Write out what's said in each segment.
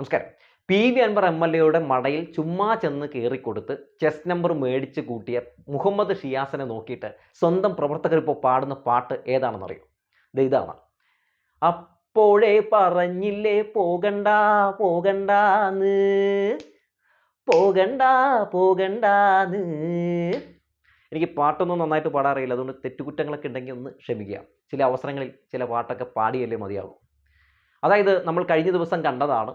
നമസ്കാരം. P V Anvar M L എയുടെ മടയിൽ ചുമ്മാ ചെന്ന് കയറിക്കൊടുത്ത് ചെസ് നമ്പർ മേടിച്ച് കൂട്ടിയ മുഹമ്മദ് ഷിയാസിനെ നോക്കിയിട്ട് സ്വന്തം പ്രവർത്തകർ ഇപ്പോൾ പാടുന്ന പാട്ട് ഏതാണെന്നറിയോ? ദേ ഇതാണ്. അപ്പോഴേ പറഞ്ഞില്ലേ പോകണ്ട പോകണ്ടാന്ന് പോകണ്ട പോകണ്ടാന്ന്. എനിക്ക് പാട്ടൊന്നും നന്നായിട്ട് പാടാറിയില്ല. അതുകൊണ്ട് തെറ്റുകുറ്റങ്ങളൊക്കെ ഉണ്ടെങ്കിൽ ഒന്ന് ക്ഷമിക്കുക. ചില അവസരങ്ങളിൽ ചില പാട്ടൊക്കെ പാടിയല്ലേ മതിയാകും അതായത് നമ്മൾ കഴിഞ്ഞ ദിവസം കണ്ടതാണ്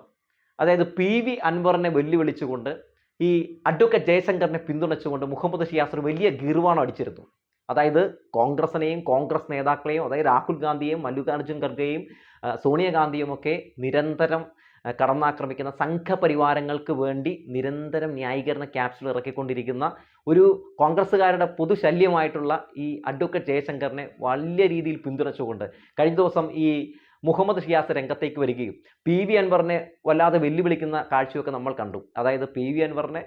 അതായത് പി വി അൻവറിനെ വെല്ലുവിളിച്ചുകൊണ്ട് ഈ അഡ്വക്കേറ്റ് ജയശങ്കറിനെ പിന്തുണച്ചുകൊണ്ട് മുഹമ്മദ് ഷിയാസ് ഒരു വലിയ ഗീർവാണം അടിച്ചിരുന്നു അതായത് കോൺഗ്രസിനെയും കോൺഗ്രസ് നേതാക്കളെയും അതായത് രാഹുൽ ഗാന്ധിയെയും മല്ലികാർജുൻ ഖർഗെയും സോണിയാഗാന്ധിയും ഒക്കെ നിരന്തരം കടന്നാക്രമിക്കുന്ന സംഘപരിവാരങ്ങൾക്ക് വേണ്ടി നിരന്തരം ന്യായീകരണ ക്യാപ്സുകൾ ഇറക്കിക്കൊണ്ടിരിക്കുന്ന ഒരു കോൺഗ്രസ്സുകാരുടെ പൊതുശല്യമായിട്ടുള്ള ഈ അഡ്വക്കേറ്റ് ജയശങ്കറിനെ വലിയ രീതിയിൽ പിന്തുണച്ചുകൊണ്ട് കഴിഞ്ഞ ദിവസം ഈ മുഹമ്മദ് ഷിയാസ് രംഗത്തേക്ക് വരികയും പി വി അൻവറിനെ വല്ലാതെ വെല്ലുവിളിക്കുന്ന കാഴ്ചയൊക്കെ നമ്മൾ കണ്ടു. അതായത് പി വി അൻവറിനെ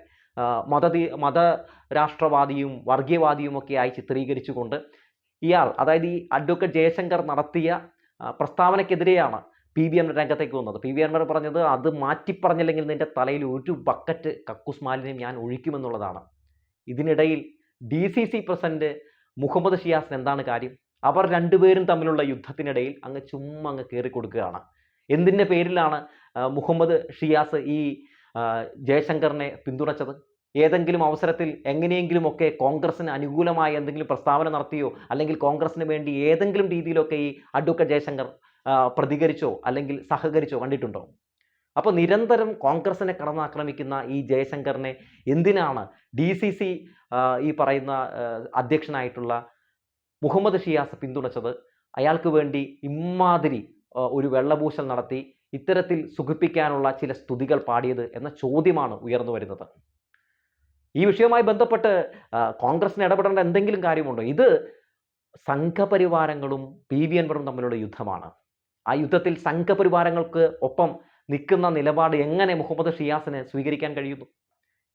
മതതീ മത രാഷ്ട്രവാദിയും ആയി ചിത്രീകരിച്ചുകൊണ്ട് ഇയാൾ അതായത് ഈ അഡ്വക്കേറ്റ് ജയശങ്കർ നടത്തിയ പ്രസ്താവനയ്ക്കെതിരെയാണ് പി വി അൻവർ രംഗത്തേക്ക് വന്നത്. പി വി അൻവർ പറഞ്ഞത് അത് മാറ്റിപ്പറഞ്ഞില്ലെങ്കിൽ നിന്റെ തലയിൽ ഒരു ബക്കറ്റ് കക്കൂസ് മാലിന്യം ഞാൻ ഒഴിക്കുമെന്നുള്ളതാണ്. ഇതിനിടയിൽ D C C president Muhammad ഷിയാസിന് എന്താണ് കാര്യം? അവർ രണ്ടുപേരും തമ്മിലുള്ള യുദ്ധത്തിനിടയിൽ അങ്ങ് ചുമ്മാ അങ്ങ് കയറി കൊടുക്കുകയാണ്. എന്തിന്റെ പേരിലാണ് മുഹമ്മദ് ഷിയാസ് ഈ ജയശങ്കറിനെ പിന്തുണച്ചത്? ഏതെങ്കിലും അവസരത്തിൽ എങ്ങനെയെങ്കിലുമൊക്കെ കോൺഗ്രസിന് അനുകൂലമായ എന്തെങ്കിലും പ്രസ്താവന നടത്തിയോ? അല്ലെങ്കിൽ കോൺഗ്രസിന് വേണ്ടി ഏതെങ്കിലും രീതിയിലൊക്കെ ഈ അഡ്വക്കേറ്റ് ജയശങ്കർ പ്രതികരിച്ചോ? അല്ലെങ്കിൽ സഹകരിച്ചോ? കണ്ടിട്ടുണ്ടോ? അപ്പോൾ നിരന്തരം കോൺഗ്രസിനെ കടന്നാക്രമിക്കുന്ന ഈ ജയശങ്കറിനെ എന്തിനാണ്? ഡി ഈ പറയുന്ന അധ്യക്ഷനായിട്ടുള്ള മുഹമ്മദ് ഷിയാസ് പിന്തുണച്ചത് അയാൾക്ക് വേണ്ടി ഇമ്മാതിരി ഒരു വെള്ളപൂശൽ നടത്തി ഇത്തരത്തിൽ സുഖിപ്പിക്കാനുള്ള ചില സ്തുതികൾ പാടിയത് എന്ന ചോദ്യമാണ് ഉയർന്നു വരുന്നത്. ഈ വിഷയവുമായി ബന്ധപ്പെട്ട് കോൺഗ്രസിന് ഇടപെടേണ്ട എന്തെങ്കിലും കാര്യമുണ്ടോ? ഇത് സംഘപരിവാരങ്ങളും പി വി അൻവറും തമ്മിലുള്ള യുദ്ധമാണ്. ആ യുദ്ധത്തിൽ സംഘപരിവാരങ്ങൾക്ക് ഒപ്പം നിൽക്കുന്ന നിലപാട് എങ്ങനെ മുഹമ്മദ് ഷിയാസിന് സ്വീകരിക്കാൻ കഴിയുന്നു?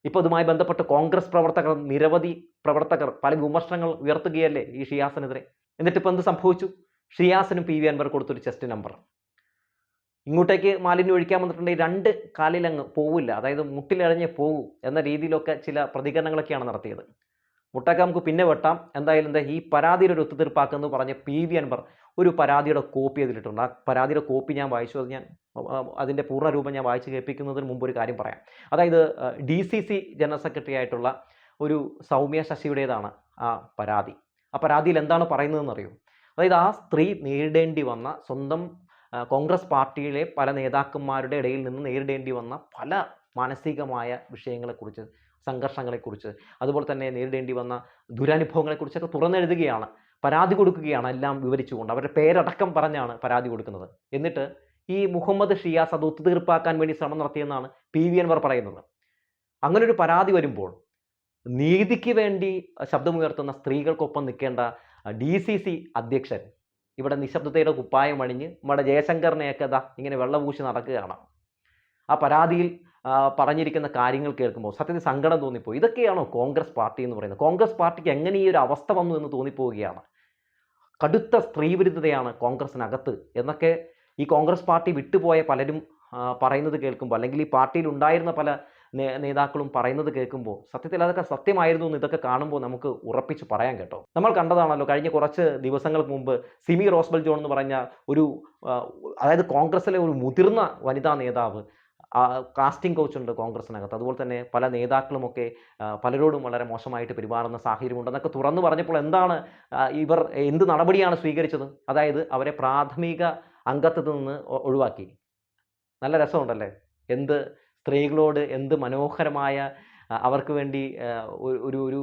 ഇപ്പോൾ ഇതുമായി ബന്ധപ്പെട്ട് കോൺഗ്രസ് പ്രവർത്തകർ നിരവധി പ്രവർത്തകർ പല വിമർശനങ്ങൾ ഉയർത്തുകയല്ലേ ഈ ഷിയാസിനെതിരെ. എന്നിട്ട് ഇപ്പോൾ എന്ത് സംഭവിച്ചു? ഷിയാസിനും പി വി അൻവർ കൊടുത്തൊരു ചെസ്റ്റ് നമ്പർ. ഇങ്ങോട്ടേക്ക് മാലിന്യം ഒഴിക്കാൻ വന്നിട്ടുണ്ടെങ്കിൽ രണ്ട് കാലിലങ്ങ് പോവില്ല. അതായത് മുട്ടിലിഴഞ്ഞ് പോകൂ എന്ന രീതിയിലൊക്കെ ചില പ്രതികരണങ്ങളൊക്കെയാണ് നടത്തിയത്. മുട്ടൊക്കെ നമുക്ക് പിന്നെ വെട്ടാം. എന്തായാലും എന്താ ഈ പരാതിയുടെ ഒരു ഒത്തുതീർപ്പാക്കെന്ന് പറഞ്ഞ് പി വി അൻവർ ഒരു പരാതിയുടെ കോപ്പി അതിലിട്ടുണ്ട്. ആ പരാതിയുടെ കോപ്പി ഞാൻ വായിച്ചു അത് ഞാൻ അതിന്റെ പൂർണരൂപം ഞാൻ വായിച്ച് കേൾപ്പിക്കുന്നതിന് മുമ്പ് ഒരു കാര്യം പറയാം. അതായത് D C C general secretary ആയിട്ടുള്ള ഒരു സൗമ്യ ശശിയുടേതാണ് ആ പരാതി. ആ പരാതിയിൽ എന്താണ് പറയുന്നതെന്ന് അറിയൂ അതായത് ആ സ്ത്രീ നേരിടേണ്ടി വന്ന സ്വന്തം കോൺഗ്രസ് പാർട്ടിയിലെ പല നേതാക്കന്മാരുടെ ഇടയിൽ നിന്ന് നേരിടേണ്ടി വന്ന പല മാനസികമായ വിഷയങ്ങളെക്കുറിച്ച് സംഘർഷങ്ങളെക്കുറിച്ച് അതുപോലെ തന്നെ നേരിടേണ്ടി വന്ന ദുരനുഭവങ്ങളെക്കുറിച്ചൊക്കെ തുറന്നെഴുതുകയാണ് പരാതി കൊടുക്കുകയാണ് എല്ലാം വിവരിച്ചുകൊണ്ട്. അവരുടെ പേരടക്കം പറഞ്ഞാണ് പരാതി കൊടുക്കുന്നത്. എന്നിട്ട് ഈ മുഹമ്മദ് ഷിയാസ് അത് ഒത്തുതീർപ്പാക്കാൻ വേണ്ടി ശ്രമം നടത്തിയെന്നാണ് പി വി അൻവർ പറയുന്നത്. അങ്ങനെ ഒരു പരാതി വരുമ്പോൾ നീതിക്ക് വേണ്ടി ശബ്ദമുയർത്തുന്ന സ്ത്രീകൾക്കൊപ്പം നിൽക്കേണ്ട ഡി സി സി അധ്യക്ഷൻ ഇവിടെ നിശബ്ദതയുടെ കുപ്പായം അണിഞ്ഞ് നമ്മുടെ ജയശങ്കറിനെയൊക്കെ ഇതാ ഇങ്ങനെ വെള്ളപൂശി നടക്കുകയാണ്. ആ പരാതിയിൽ പറഞ്ഞിരിക്കുന്ന കാര്യങ്ങൾ കേൾക്കുമ്പോൾ സത്യത്തിൽ സങ്കടം തോന്നിപ്പോയി. ഇതൊക്കെയാണോ കോൺഗ്രസ് പാർട്ടി എന്ന് പറയുന്നത്? കോൺഗ്രസ് പാർട്ടിക്ക് എങ്ങനെ ഈ ഒരു അവസ്ഥ വന്നു എന്ന് തോന്നിപ്പോവുകയാണ്? കടുത്ത സ്ത്രീവിരുദ്ധതയാണ് കോൺഗ്രസിനകത്ത് എന്നൊക്കെ ഈ കോൺഗ്രസ് പാർട്ടി വിട്ടുപോയ പലരും പറയുന്നത് കേൾക്കുമ്പോൾ അല്ലെങ്കിൽ ഈ പാർട്ടിയിൽ ഉണ്ടായിരുന്ന പല നേതാക്കളും പറയുന്നത് കേൾക്കുമ്പോൾ സത്യത്തിൽ അതൊക്കെ സത്യമായിരുന്നു എന്ന് ഇതൊക്കെ കാണുമ്പോൾ നമുക്ക് ഉറപ്പിച്ച് പറയാൻ കേട്ടോ. നമ്മൾ കണ്ടതാണല്ലോ കഴിഞ്ഞ കുറച്ച് ദിവസങ്ങൾക്ക് മുമ്പ് സിമി റോസ്ബൽ ജോൺ എന്ന് പറഞ്ഞ ഒരു അതായത് കോൺഗ്രസിലെ ഒരു മുതിർന്ന വനിതാ നേതാവ് കാസ്റ്റിംഗ് കോച്ച് ഉണ്ട് കോൺഗ്രസിനകത്ത് അതുപോലെ തന്നെ പല നേതാക്കളുമൊക്കെ പലരോടും വളരെ മോശമായിട്ട് പെരുമാറുന്ന സാഹചര്യമുണ്ടെന്നൊക്കെ തുറന്നു പറഞ്ഞപ്പോൾ എന്താണ് ഇവർ എന്ത് നടപടിയാണ് സ്വീകരിച്ചത്? അതായത് അവരെ പ്രാഥമിക അംഗത്വത്തിൽ നിന്ന് ഒഴിവാക്കി. നല്ല രസമുണ്ടല്ലേ? എന്ത് സ്ത്രീകളോട് എന്ത് മനോഹരമായ അവർക്ക് വേണ്ടി ഒരു ഒരു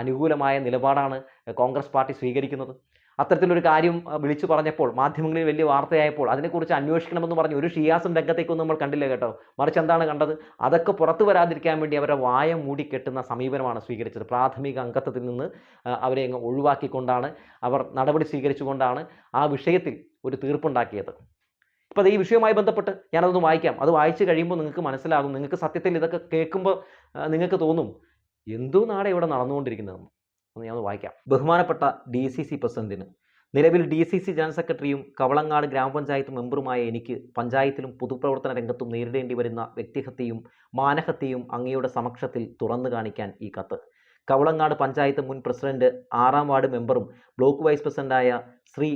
അനുകൂലമായ നിലപാടാണ് കോൺഗ്രസ് പാർട്ടി സ്വീകരിക്കുന്നത്. അത്തരത്തിലൊരു കാര്യം വിളിച്ചു പറഞ്ഞപ്പോൾ മാധ്യമങ്ങളിൽ വലിയ വാർത്തയായപ്പോൾ അതിനെക്കുറിച്ച് അന്വേഷിക്കണമെന്ന് പറഞ്ഞ് ഒരു ഷിയാസും രംഗത്തേക്കൊന്നും നമ്മൾ കണ്ടില്ല കേട്ടോ. മറിച്ച് എന്താണ് കണ്ടത്? അതൊക്കെ പുറത്തു വരാതിരിക്കാൻ വേണ്ടി അവരെ വായ മൂടിക്കെട്ടുന്ന സമീപനമാണ് സ്വീകരിച്ചത്. പ്രാഥമിക അംഗത്വത്തിൽ നിന്ന് അവരെ അങ്ങ് ഒഴിവാക്കിക്കൊണ്ടാണ് അവർ നടപടി സ്വീകരിച്ചുകൊണ്ടാണ് ആ വിഷയത്തിൽ ഒരു തീർപ്പുണ്ടാക്കിയത്. ഇപ്പോൾ ഈ വിഷയവുമായി ബന്ധപ്പെട്ട് ഞാനതൊന്ന് വായിക്കാം. അത് വായിച്ചു കഴിയുമ്പോൾ നിങ്ങൾക്ക് മനസ്സിലാകും. നിങ്ങൾക്ക് സത്യത്തിൽ ഇതൊക്കെ കേൾക്കുമ്പോൾ നിങ്ങൾക്ക് തോന്നും എന്തോ നാടെ ഇവിടെ നടന്നുകൊണ്ടിരിക്കുന്നതെന്ന്. ഒന്ന് ഞാൻ ഒന്ന് വായിക്കാം. ബഹുമാനപ്പെട്ട ഡി സി സി പ്രസിഡന്റിന്. നിലവിൽ ഡി സി സി ജനറൽ സെക്രട്ടറിയും കവളങ്ങാട് ഗ്രാമപഞ്ചായത്ത് മെമ്പറുമായ എനിക്ക് പഞ്ചായത്തിലും പൊതുപ്രവർത്തന രംഗത്തും നേരിടേണ്ടി വരുന്ന വ്യക്തിഹത്യയും മാനഹത്യയും അങ്ങയുടെ സമക്ഷത്തിൽ തുറന്നു കാണിക്കാൻ ഈ കത്ത്. കവളങ്ങാട് പഞ്ചായത്ത് മുൻ പ്രസിഡന്റ് ആറാം വാർഡ് മെമ്പറും ബ്ലോക്ക് വൈസ് പ്രസിഡന്റായ ശ്രീ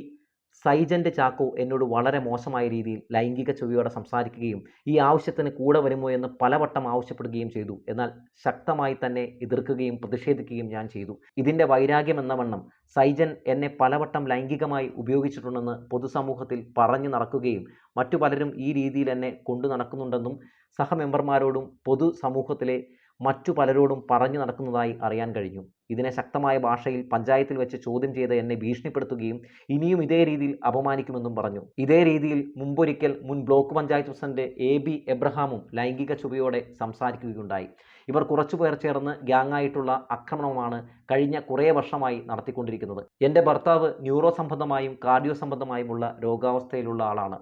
സൈജന്റ് ചാക്കോ എന്നോട് വളരെ മോശമായ രീതിയിൽ ലൈംഗിക ചൊവ്വയോടെ സംസാരിക്കുകയും ഈ ആവശ്യത്തിന് കൂടെ വരുമോ എന്ന് പലവട്ടം ആവശ്യപ്പെടുകയും ചെയ്തു. എന്നാൽ ശക്തമായി തന്നെ എതിർക്കുകയും പ്രതിഷേധിക്കുകയും ഞാൻ ചെയ്തു. ഇതിന്റെ വൈരാഗ്യം എന്ന വണ്ണം സൈജൻ എന്നെ പലവട്ടം ലൈംഗികമായി ഉപയോഗിച്ചിട്ടുണ്ടെന്ന് പൊതുസമൂഹത്തിൽ പറഞ്ഞു നടക്കുകയും മറ്റു പലരും ഈ രീതിയിൽ എന്നെ കൊണ്ടു നടക്കുന്നുണ്ടെന്നും സഹമെമ്പർമാരോടും പൊതുസമൂഹത്തിലെ മറ്റു പലരോടും പറഞ്ഞു നടക്കുന്നതായി അറിയാൻ കഴിഞ്ഞു. ഇതിനെ ശക്തമായ ഭാഷയിൽ പഞ്ചായത്തിൽ വെച്ച് ചോദ്യം ചെയ്ത് എന്നെ ഭീഷണിപ്പെടുത്തുകയും ഇനിയും ഇതേ രീതിയിൽ അപമാനിക്കുമെന്നും പറഞ്ഞു. ഇതേ രീതിയിൽ മുമ്പൊരിക്കൽ മുൻ block panchayat president A B എബ്രഹാമും ലൈംഗിക ചുവയോടെ സംസാരിക്കുകയുണ്ടായി. ഇവർ കുറച്ചുപേർ ചേർന്ന് ഗ്യാങ്ങായിട്ടുള്ള ആക്രമണമാണ് കഴിഞ്ഞ കുറേ വർഷമായി നടത്തിക്കൊണ്ടിരിക്കുന്നത്. എന്റെ ഭർത്താവ് ന്യൂറോ സംബന്ധമായും കാർഡിയോ സംബന്ധമായുമുള്ള രോഗാവസ്ഥയിലുള്ള ആളാണ്.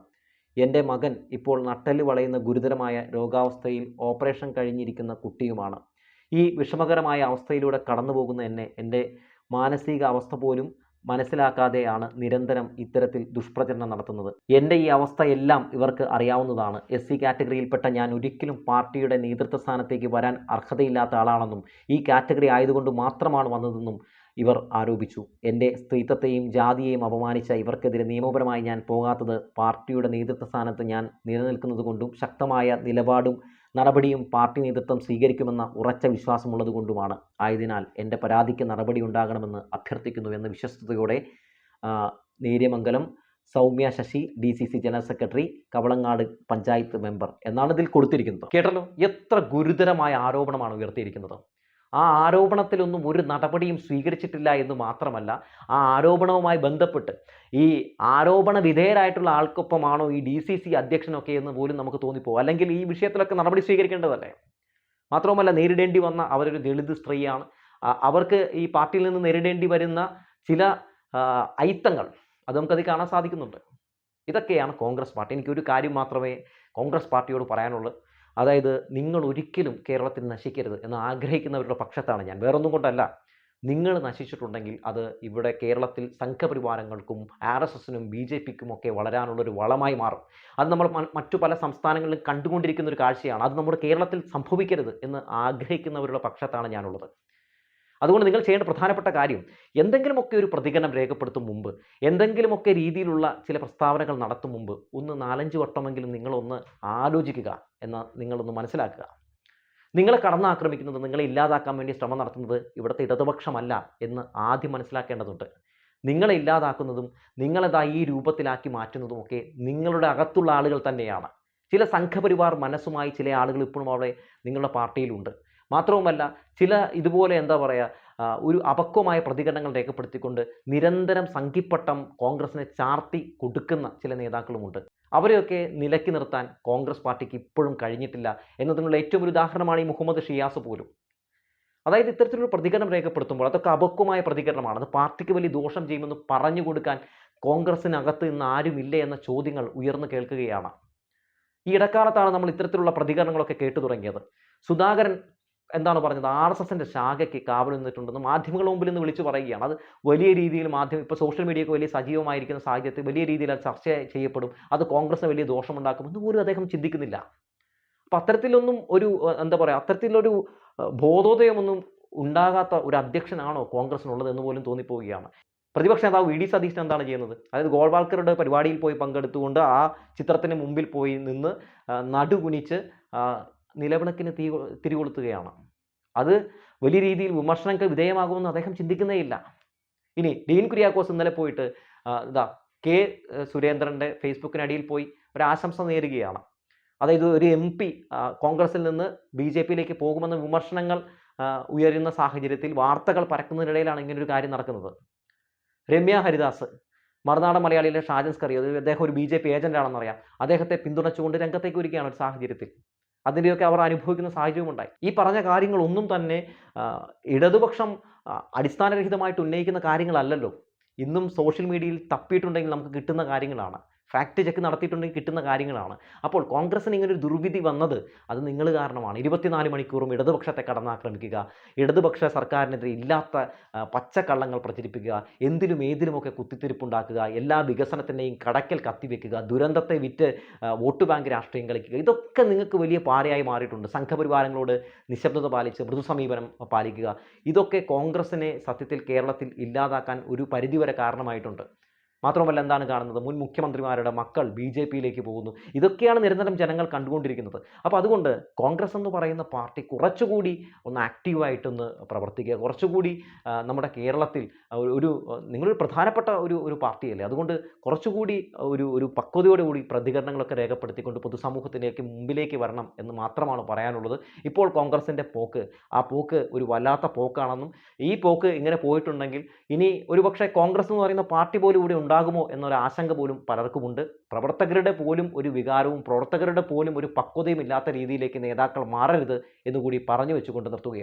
എന്റെ മകൻ ഇപ്പോൾ നട്ടൽ വളയുന്ന ഗുരുതരമായ രോഗാവസ്ഥയിൽ ഓപ്പറേഷൻ കഴിഞ്ഞിരിക്കുന്ന കുട്ടിയുമാണ്. ഈ വിഷമകരമായ അവസ്ഥയിലൂടെ കടന്നു പോകുന്ന എന്നെ എന്റെ മാനസിക അവസ്ഥ പോലും മനസ്സിലാക്കാതെയാണ് നിരന്തരം ഇത്തരത്തിൽ ദുഷ്പ്രചരണം നടത്തുന്നത്. എന്റെ ഈ അവസ്ഥയെല്ലാം ഇവർക്ക് അറിയാവുന്നതാണ്. എസ് സി കാറ്റഗറിയിൽപ്പെട്ട ഞാൻ ഒരിക്കലും പാർട്ടിയുടെ നേതൃത്വ സ്ഥാനത്തേക്ക് വരാൻ അർഹതയില്ലാത്ത ആളാണെന്നും ഈ കാറ്റഗറി ആയതുകൊണ്ട് മാത്രമാണ് വന്നതെന്നും ഇവർ ആരോപിച്ചു. എന്റെ സ്ത്രീത്വത്തെയും ജാതിയെയും അപമാനിച്ച ഇവർക്കെതിരെ നിയമപരമായി ഞാൻ പോകാത്തത് പാർട്ടിയുടെ നേതൃത്വ സ്ഥാനത്ത് ഞാൻ നിലനിൽക്കുന്നത് കൊണ്ടും ശക്തമായ നിലപാടും നടപടിയും പാർട്ടി നേതൃത്വം സ്വീകരിക്കുമെന്ന ഉറച്ച വിശ്വാസമുള്ളതുകൊണ്ടുമാണ്. ആയതിനാൽ എന്റെ പരാതിക്ക് നടപടി ഉണ്ടാകണമെന്ന് അഭ്യർത്ഥിക്കുന്നു എന്ന വിശ്വസ്തയോടെ Neriamangalam Soumya Sasi D C C general secretary Kavalangad panchayat member എന്നാണ് ഇതിൽ കൊടുത്തിരിക്കുന്നത്. കേട്ടല്ലോ? എത്ര ഗുരുതരമായ ആരോപണമാണ് ഉയർത്തിയിരിക്കുന്നത്. ആ ആരോപണത്തിലൊന്നും ഒരു നടപടിയും സ്വീകരിച്ചിട്ടില്ല എന്ന് മാത്രമല്ല ആ ആരോപണവുമായി ബന്ധപ്പെട്ട് ഈ ആരോപണ വിധേയരായിട്ടുള്ള ആൾക്കൊപ്പമാണോ ഈ ഡി സി സി അധ്യക്ഷനൊക്കെ എന്ന് പോലും നമുക്ക് തോന്നിപ്പോകും അല്ലെങ്കിൽ ഈ വിഷയത്തിലൊക്കെ നടപടി സ്വീകരിക്കേണ്ടതല്ലേ? മാത്രവുമല്ല നേരിടേണ്ടി വന്ന അവരൊരു ദളിത് സ്ത്രീയാണ്. അവർക്ക് ഈ പാർട്ടിയിൽ നിന്ന് നേരിടേണ്ടി വരുന്ന ചില ഐത്തങ്ങൾ അത് നമുക്കത് കാണാൻ സാധിക്കുന്നുണ്ട്. ഇതൊക്കെയാണ് കോൺഗ്രസ് പാർട്ടി. എനിക്കൊരു കാര്യം മാത്രമേ കോൺഗ്രസ് പാർട്ടിയോട് പറയാനുള്ളൂ. അതായത് നിങ്ങൾ ഒരിക്കലും കേരളത്തിൽ നശിക്കരുത് എന്ന് ആഗ്രഹിക്കുന്നവരുടെ പക്ഷത്താണ് ഞാൻ. വേറൊന്നും കൊണ്ടല്ല. നിങ്ങൾ നശിച്ചിട്ടുണ്ടെങ്കിൽ അത് ഇവിടെ കേരളത്തിൽ സംഘപരിവാരങ്ങൾക്കും ആർ എസ് എസിനും ബി ജെ പിക്കും ഒക്കെ വളരാനുള്ളൊരു വളമായി മാറും. അത് നമ്മൾ മറ്റു പല സംസ്ഥാനങ്ങളിലും കണ്ടുകൊണ്ടിരിക്കുന്ന ഒരു കാഴ്ചയാണ്. അത് നമ്മുടെ കേരളത്തിൽ സംഭവിക്കരുത് എന്ന് ആഗ്രഹിക്കുന്നവരുടെ പക്ഷത്താണ് ഞാനുള്ളത്. അതുകൊണ്ട് നിങ്ങൾ ചെയ്യേണ്ട പ്രധാനപ്പെട്ട കാര്യം എന്തെങ്കിലുമൊക്കെ ഒരു പ്രതികരണം രേഖപ്പെടുത്തും മുമ്പ് എന്തെങ്കിലുമൊക്കെ രീതിയിലുള്ള ചില പ്രസ്താവനകൾ നടത്തും മുമ്പ് ഒന്ന് നാലഞ്ച് വട്ടമെങ്കിലും നിങ്ങളൊന്ന് ആലോചിക്കുക എന്ന് നിങ്ങളൊന്ന് മനസ്സിലാക്കുക. നിങ്ങളെ കടന്നാക്രമിക്കുന്നത് നിങ്ങളെ ഇല്ലാതാക്കാൻ വേണ്ടി ശ്രമം നടത്തുന്നത് ഇവിടുത്തെ ഇടതുപക്ഷമല്ല എന്ന് ആദ്യം മനസ്സിലാക്കേണ്ടതുണ്ട്. നിങ്ങളെ ഇല്ലാതാക്കുന്നതും നിങ്ങളെതാ ഈ രൂപത്തിലാക്കി മാറ്റുന്നതും ഒക്കെ നിങ്ങളുടെ അകത്തുള്ള ആളുകൾ തന്നെയാണ്. ചില സംഘപരിവാർ മനസ്സുമായി ചില ആളുകൾ ഇപ്പോഴും അവിടെ നിങ്ങളുടെ പാർട്ടിയിലുണ്ട്. മാത്രവുമല്ല ചില ഇതുപോലെ എന്താ പറയുക ഒരു അപക്വമായ പ്രതികരണങ്ങൾ രേഖപ്പെടുത്തിക്കൊണ്ട് നിരന്തരം സംഘിപ്പട്ടം കോൺഗ്രസിനെ ചാർത്തി കൊടുക്കുന്ന ചില നേതാക്കളുമുണ്ട്. അവരെയൊക്കെ നിലക്കി നിർത്താൻ കോൺഗ്രസ് പാർട്ടിക്ക് ഇപ്പോഴും കഴിഞ്ഞിട്ടില്ല എന്നതിനുള്ള ഏറ്റവും ഒരു ഉദാഹരണമാണ് ഈ മുഹമ്മദ് ഷിയാസ് പോലും. അതായത് ഇത്തരത്തിലൊരു പ്രതികരണം രേഖപ്പെടുത്തുമ്പോൾ അതൊക്കെ അപക്വമായ പ്രതികരണമാണ്. അത് പാർട്ടിക്ക് വലിയ ദോഷം ചെയ്യുമെന്ന് പറഞ്ഞു കൊടുക്കാൻ കോൺഗ്രസിനകത്ത് ഇന്ന് ആരുമില്ല എന്ന ചോദ്യങ്ങൾ ഉയർന്നു കേൾക്കുകയാണ്. ഈ ഇടക്കാലത്താണ് നമ്മൾ ഇത്തരത്തിലുള്ള പ്രതികരണങ്ങളൊക്കെ കേട്ടു തുടങ്ങിയത്. സുധാകരൻ എന്താണ് പറഞ്ഞത്? ആർ എസ് എസിന്റെ ശാഖയ്ക്ക് കാവൽ നിന്നിട്ടുണ്ടെന്ന് മാധ്യമങ്ങളുടെ മുമ്പിൽ നിന്ന് വിളിച്ചു പറയുകയാണ്. അത് വലിയ രീതിയിൽ മാധ്യമം ഇപ്പോൾ സോഷ്യൽ മീഡിയയൊക്കെ വലിയ സജീവമായിരിക്കുന്ന സാഹചര്യത്തിൽ വലിയ രീതിയിൽ അത് ചർച്ച ചെയ്യപ്പെടും. അത് കോൺഗ്രസിന് വലിയ ദോഷമുണ്ടാക്കും എന്ന് പോലും അദ്ദേഹം ചിന്തിക്കുന്നില്ല. അപ്പം അത്തരത്തിലൊന്നും ഒരു എന്താ പറയുക അത്തരത്തിലൊരു ബോധോദയമൊന്നും ഉണ്ടാകാത്ത ഒരു അധ്യക്ഷനാണോ കോൺഗ്രസിനുള്ളത് എന്ന് പോലും തോന്നിപ്പോവുകയാണ്. പ്രതിപക്ഷ നേതാവ് വി ഡി സതീശൻ എന്താണ് ചെയ്യുന്നത്? അതായത് ഗോൾവാൾക്കറുടെ പരിപാടിയിൽ പോയി പങ്കെടുത്തുകൊണ്ട് ആ ചിത്രത്തിന് മുമ്പിൽ പോയി നിന്ന് നടുകുനിച്ച് നിലവിളക്കിന് തീ തിരികൊളുത്തുകയാണ് അത് വലിയ രീതിയിൽ വിമർശനങ്ങൾക്ക് വിധേയമാകുമെന്ന് അദ്ദേഹം ചിന്തിക്കുന്നേയില്ല. ഇനി ഡീൻ കുര്യാക്കോസ് ഇന്നലെ പോയിട്ട് ഇതാ കെ സുരേന്ദ്രന്റെ ഫേസ്ബുക്കിനടിയിൽ പോയി ഒരു ആശംസ നേരുകയാണ്. അതായത് ഒരു എം പി കോൺഗ്രസിൽ നിന്ന് ബി ജെ പിയിലേക്ക് പോകുമെന്ന വിമർശനങ്ങൾ ഉയരുന്ന സാഹചര്യത്തിൽ വാർത്തകൾ പരക്കുന്നതിനിടയിലാണ് ഇങ്ങനൊരു കാര്യം നടക്കുന്നത്. രമ്യ ഹരിദാസ് മറുനാടൻ മലയാളിയിലെ ഷാജൻസ് കറി അദ്ദേഹം ഒരു ബി ജെ പി ഏജന്റാണെന്നറിയാം അദ്ദേഹത്തെ പിന്തുണച്ചുകൊണ്ട് രംഗത്തേക്ക് വരികയാണ് ഒരു സാഹചര്യത്തിൽ. അതിന്റെയൊക്കെ അവർ അനുഭവിക്കുന്ന സാഹചര്യമുണ്ടായി ഈ പറഞ്ഞ കാര്യങ്ങളൊന്നും തന്നെ ഇടതുപക്ഷം അടിസ്ഥാനരഹിതമായിട്ട് ഉന്നയിക്കുന്ന കാര്യങ്ങളല്ലല്ലോ. ഇന്നും സോഷ്യൽ മീഡിയയിൽ തപ്പിയിട്ടുണ്ടെങ്കിൽ നമുക്ക് കിട്ടുന്ന കാര്യങ്ങളാണ്. ഫാക്ട് ചെക്ക് നടത്തിയിട്ടുണ്ടെങ്കിൽ കിട്ടുന്ന കാര്യങ്ങളാണ്. അപ്പോൾ കോൺഗ്രസിന് ഇങ്ങനെ ഒരു ദുർവിധി വന്നത് അത് നിങ്ങൾ കാരണമാണ്. ഇരുപത്തിനാല് മണിക്കൂറും ഇടതുപക്ഷത്തെ കടന്നാക്രമിക്കുക ഇടതുപക്ഷ സർക്കാരിനെതിരെ ഇല്ലാത്ത പച്ചക്കള്ളങ്ങൾ പ്രചരിപ്പിക്കുക എന്തിലും ഏതിലുമൊക്കെ കുത്തിത്തിരിപ്പുണ്ടാക്കുക എല്ലാ വികസനത്തിന്റെയും കടക്കൽ കത്തിവെക്കുക ദുരന്തത്തെ വിറ്റ് വോട്ട് ബാങ്ക് രാഷ്ട്രീയം കളിക്കുക ഇതൊക്കെ നിങ്ങൾക്ക് വലിയ പാരയായി മാറിയിട്ടുണ്ട്. സംഘപരിവാരങ്ങളോട് നിശബ്ദത പാലിച്ച് മൃദു സമീപനം പാലിക്കുക. ഇതൊക്കെ കോൺഗ്രസിനെ സത്യത്തിൽ കേരളത്തിൽ ഇല്ലാതാക്കാൻ ഒരു പരിധിവരെ കാരണമായിട്ടുണ്ട്. മാത്രമല്ല എന്താണ് കാണുന്നത്? മുൻ മുഖ്യമന്ത്രിമാരുടെ മക്കൾ ബി ജെ പിയിലേക്ക് പോകുന്നു. ഇതൊക്കെയാണ് നിരന്തരം ജനങ്ങൾ കണ്ടുകൊണ്ടിരിക്കുന്നത്. അപ്പോൾ അതുകൊണ്ട് കോൺഗ്രസ് എന്ന് പറയുന്ന പാർട്ടി കുറച്ചുകൂടി ഒന്ന് ആക്റ്റീവായിട്ടൊന്ന് പ്രവർത്തിക്കുക. കുറച്ചുകൂടി നമ്മുടെ കേരളത്തിൽ ഒരു നിങ്ങളൊരു പ്രധാനപ്പെട്ട ഒരു ഒരു പാർട്ടിയല്ലേ? അതുകൊണ്ട് കുറച്ചുകൂടി ഒരു ഒരു പക്വതയോടുകൂടി പ്രതികരണങ്ങളൊക്കെ രേഖപ്പെടുത്തിക്കൊണ്ട് പൊതുസമൂഹത്തിലേക്ക് മുമ്പിലേക്ക് വരണം എന്ന് മാത്രമാണ് പറയാനുള്ളത്. ഇപ്പോൾ കോൺഗ്രസിന്റെ പോക്ക് ആ പോക്ക് ഒരു വല്ലാത്ത പോക്കാണെന്നും ഈ പോക്ക് ഇങ്ങനെ പോയിട്ടുണ്ടെങ്കിൽ ഇനി ഒരുപക്ഷെ കോൺഗ്രസ് എന്ന് പറയുന്ന പാർട്ടി പോലും ഇവിടെ ഉണ്ടാകുമോ എന്നൊരു ആശങ്ക പോലും പലർക്കുമുണ്ട്. പ്രവർത്തകരുടെ പോലും ഒരു വികാരവും പ്രവർത്തകരുടെ പോലും ഒരു പക്വതയും ഇല്ലാത്ത രീതിയിലേക്ക് നേതാക്കൾ മാറരുത് എന്നുകൂടി പറഞ്ഞു വെച്ചുകൊണ്ട് നിർത്തുകയാണ്.